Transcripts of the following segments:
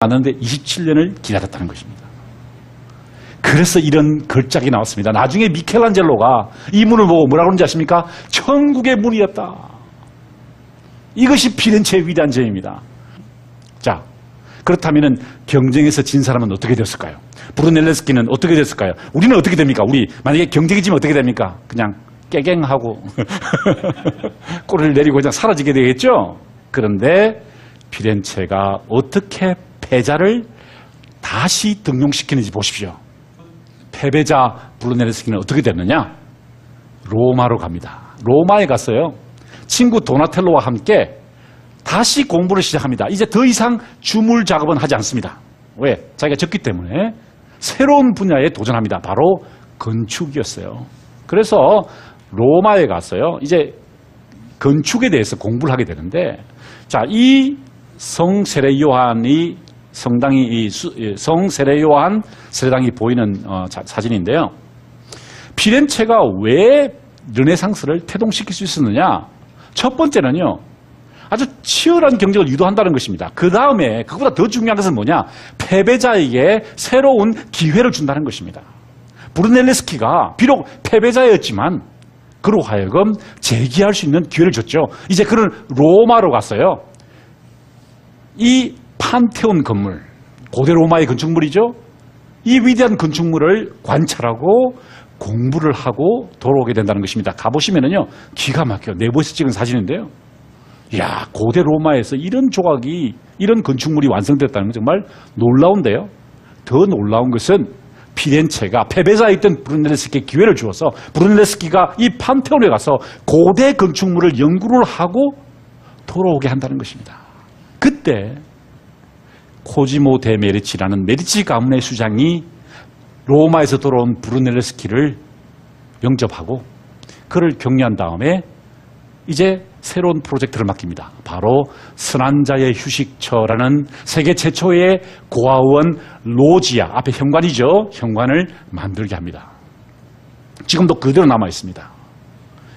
왔는데 27년을 기다렸다는 것입니다. 그래서 이런 걸작이 나왔습니다. 나중에 미켈란젤로가 이 문을 보고 뭐라고 그러는지 아십니까? 천국의 문이었다. 이것이 피렌체의 위대한 점입니다. 자, 그렇다면 경쟁에서 진 사람은 어떻게 됐을까요? 브루넬레스키는 어떻게 됐을까요? 우리는 어떻게 됩니까? 우리 만약에 경쟁이 지면 어떻게 됩니까? 그냥 깨갱하고 꼬리를 내리고 그냥 사라지게 되겠죠? 그런데 피렌체가 어떻게 패자를 다시 등용시키는지 보십시오. 패배자 브루넬레스키는 어떻게 됐느냐? 로마로 갑니다. 로마에 갔어요. 친구 도나텔로와 함께 다시 공부를 시작합니다. 이제 더 이상 주물 작업은 하지 않습니다. 왜? 자기가 졌기 때문에 새로운 분야에 도전합니다. 바로 건축이었어요. 그래서 로마에 갔어요. 이제 건축에 대해서 공부를 하게 되는데 자, 이 성세례 요한이 성당이 이 수- 이 성 세례 요한 세례당이 보이는 어, 자- 사진인데요. 피렌체가 왜 르네상스를 태동시킬 수 있었느냐? 첫 번째는요. 아주 치열한 경쟁을 유도한다는 것입니다. 그 다음에 그보다 더 중요한 것은 뭐냐? 패배자에게 새로운 기회를 준다는 것입니다. 브루넬레스키가 비록 패배자였지만 그로 하여금 재기할 수 있는 기회를 줬죠. 이제 그는 로마로 갔어요. 이 판테온 건물, 고대 로마의 건축물이죠. 이 위대한 건축물을 관찰하고 공부를 하고 돌아오게 된다는 것입니다. 가보시면은요, 기가 막혀요. 내부에서 찍은 사진인데요. 이야, 고대 로마에서 이런 조각이, 이런 건축물이 완성됐다는 건 정말 놀라운데요. 더 놀라운 것은 피렌체가 패배자였던 브루넬레스키에 기회를 주어서 브루넬레스키가 이 판테온에 가서 고대 건축물을 연구를 하고 돌아오게 한다는 것입니다. 그때 코지모 데 메리치라는 메리치 가문의 수장이 로마에서 돌아온 브루넬레스키를 영접하고 그를 격려한 다음에 이제 새로운 프로젝트를 맡깁니다. 바로 선한자의 휴식처라는 세계 최초의 고아원 로지아 앞에 현관이죠. 현관을 만들게 합니다. 지금도 그대로 남아 있습니다.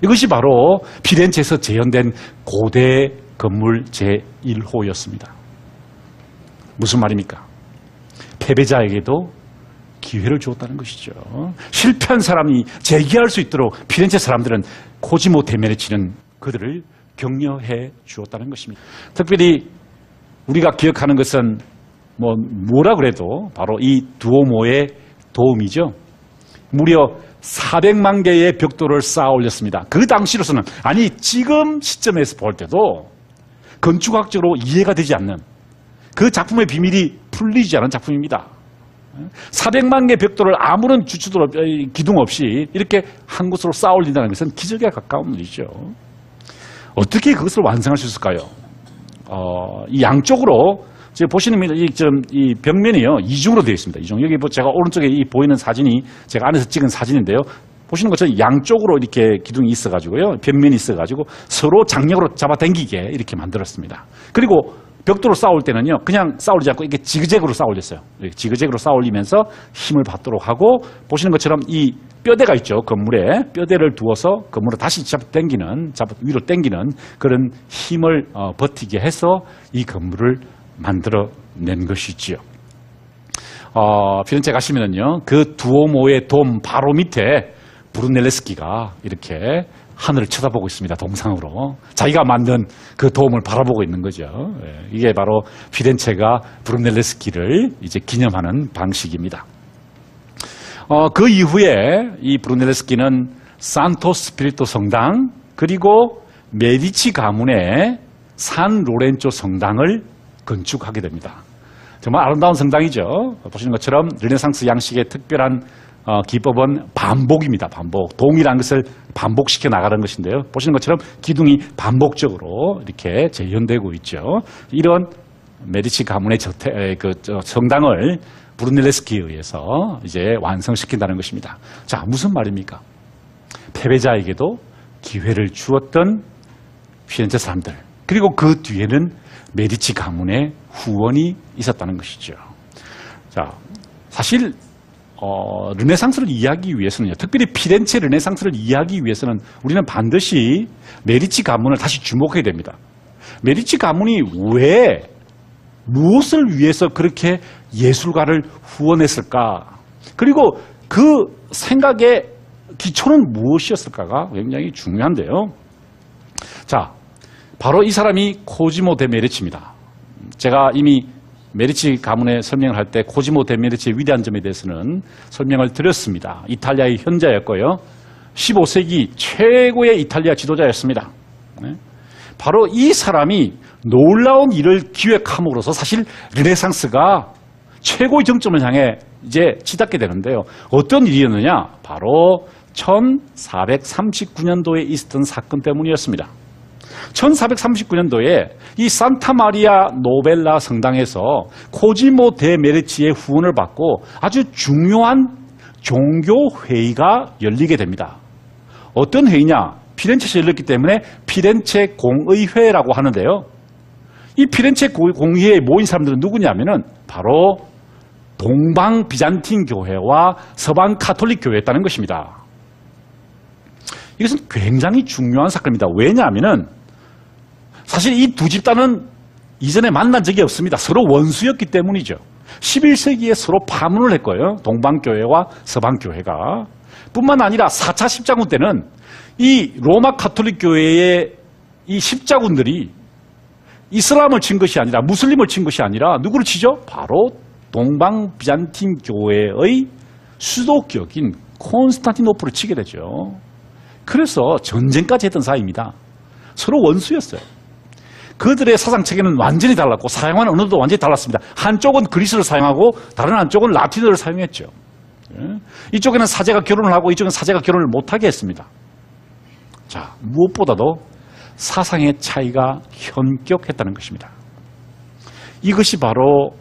이것이 바로 피렌체에서 재현된 고대 건물 제1호였습니다. 무슨 말입니까? 패배자에게도 기회를 주었다는 것이죠. 실패한 사람이 재기할 수 있도록 피렌체 사람들은 코지모 데메르치는 그들을 격려해 주었다는 것입니다. 특별히 우리가 기억하는 것은 뭐 뭐라 그래도 바로 이 두오모의 도움이죠. 무려 400만 개의 벽돌을 쌓아 올렸습니다. 그 당시로서는 아니 지금 시점에서 볼 때도 건축학적으로 이해가 되지 않는 그 작품의 비밀이 풀리지 않은 작품입니다. 400만 개 벽돌을 아무런 주추도 없, 에, 기둥 없이 이렇게 한 곳으로 쌓아 올린다는 것은 기적에 가까운 일이죠. 어떻게 그것을 완성할 수 있을까요? 어, 이 양쪽으로 지금 보시는 이, 좀, 이 벽면이요 이중으로 되어 있습니다. 이중 여기 뭐 제가 오른쪽에 이 보이는 사진이 제가 안에서 찍은 사진인데요. 보시는 것처럼 양쪽으로 이렇게 기둥이 있어가지고요. 벽면이 있어가지고 서로 장력으로 잡아당기게 이렇게 만들었습니다. 그리고 벽돌을 쌓을 때는요, 그냥 쌓으지 않고 이게 지그재그로 쌓올렸어요. 이렇게 지그재그로 쌓올리면서 힘을 받도록 하고 보시는 것처럼 이 뼈대가 있죠. 건물에 뼈대를 두어서 건물을 다시 잡아 당기는, 잡아 위로 당기는 그런 힘을 어, 버티게 해서 이 건물을 만들어낸 것이지요. 어, 피렌체 가시면은요, 그 두오모의 돔 바로 밑에 브루넬레스키가 이렇게 하늘을 쳐다보고 있습니다. 동상으로. 자기가 만든 그 도움을 바라보고 있는 거죠. 예, 이게 바로 피렌체가 브루넬레스키를 이제 기념하는 방식입니다. 어, 그 이후에 이 브루넬레스키는 산토 스피리토 성당 그리고 메디치 가문의 산 로렌조 성당을 건축하게 됩니다. 정말 아름다운 성당이죠. 보시는 것처럼 르네상스 양식의 특별한 어, 기법은 반복입니다. 반복. 동일한 것을 반복시켜 나가는 것인데요. 보시는 것처럼 기둥이 반복적으로 이렇게 재현되고 있죠. 이런 메디치 가문의 저태, 에, 그, 저, 성당을 브루넬레스키에 의해서 이제 완성시킨다는 것입니다. 자, 무슨 말입니까? 패배자에게도 기회를 주었던 피렌체 사람들. 그리고 그 뒤에는 메디치 가문의 후원이 있었다는 것이죠. 자, 사실 어, 르네상스를 이해하기 위해서는요, 특별히 피렌체 르네상스를 이해하기 위해서는 우리는 반드시 메디치 가문을 다시 주목해야 됩니다. 메디치 가문이 왜 무엇을 위해서 그렇게 예술가를 후원했을까? 그리고 그 생각의 기초는 무엇이었을까가 굉장히 중요한데요. 자, 바로 이 사람이 코지모 데 메리치입니다. 제가 이미 메리치 가문의 설명을 할 때 코지모 데 메리치의 위대한 점에 대해서는 설명을 드렸습니다. 이탈리아의 현자였고요. 15세기 최고의 이탈리아 지도자였습니다. 네. 바로 이 사람이 놀라운 일을 기획함으로써 사실 르네상스가 최고의 정점을 향해 이제 치닫게 되는데요. 어떤 일이었느냐? 바로 1439년도에 있었던 사건 때문이었습니다. 1439년도에 이 산타 마리아 노벨라 성당에서 코지모 데 메르치의 후원을 받고 아주 중요한 종교 회의가 열리게 됩니다. 어떤 회의냐? 피렌체에서 열렸기 때문에 피렌체 공의회라고 하는데요. 이 피렌체 공의회에 모인 사람들은 누구냐면은 바로 동방 비잔틴 교회와 서방 카톨릭 교회였다는 것입니다. 이것은 굉장히 중요한 사건입니다. 왜냐하면은 사실 이 두 집단은 이전에 만난 적이 없습니다. 서로 원수였기 때문이죠. 11세기에 서로 파문을 했고요. 동방교회와 서방교회가. 뿐만 아니라 4차 십자군 때는 이 로마 카톨릭 교회의 이 십자군들이 이슬람을 친 것이 아니라 무슬림을 친 것이 아니라 누구를 치죠? 바로 동방 비잔틴 교회의 수도격인 콘스탄티노플을 치게 되죠. 그래서 전쟁까지 했던 사이입니다. 서로 원수였어요. 그들의 사상 체계는 완전히 달랐고 사용하는 언어도 완전히 달랐습니다. 한쪽은 그리스를 사용하고 다른 한쪽은 라틴어를 사용했죠. 예? 이쪽에는 사제가 결혼을 하고 이쪽은 사제가 결혼을 못하게 했습니다. 자, 무엇보다도 사상의 차이가 현격했다는 것입니다. 이것이 바로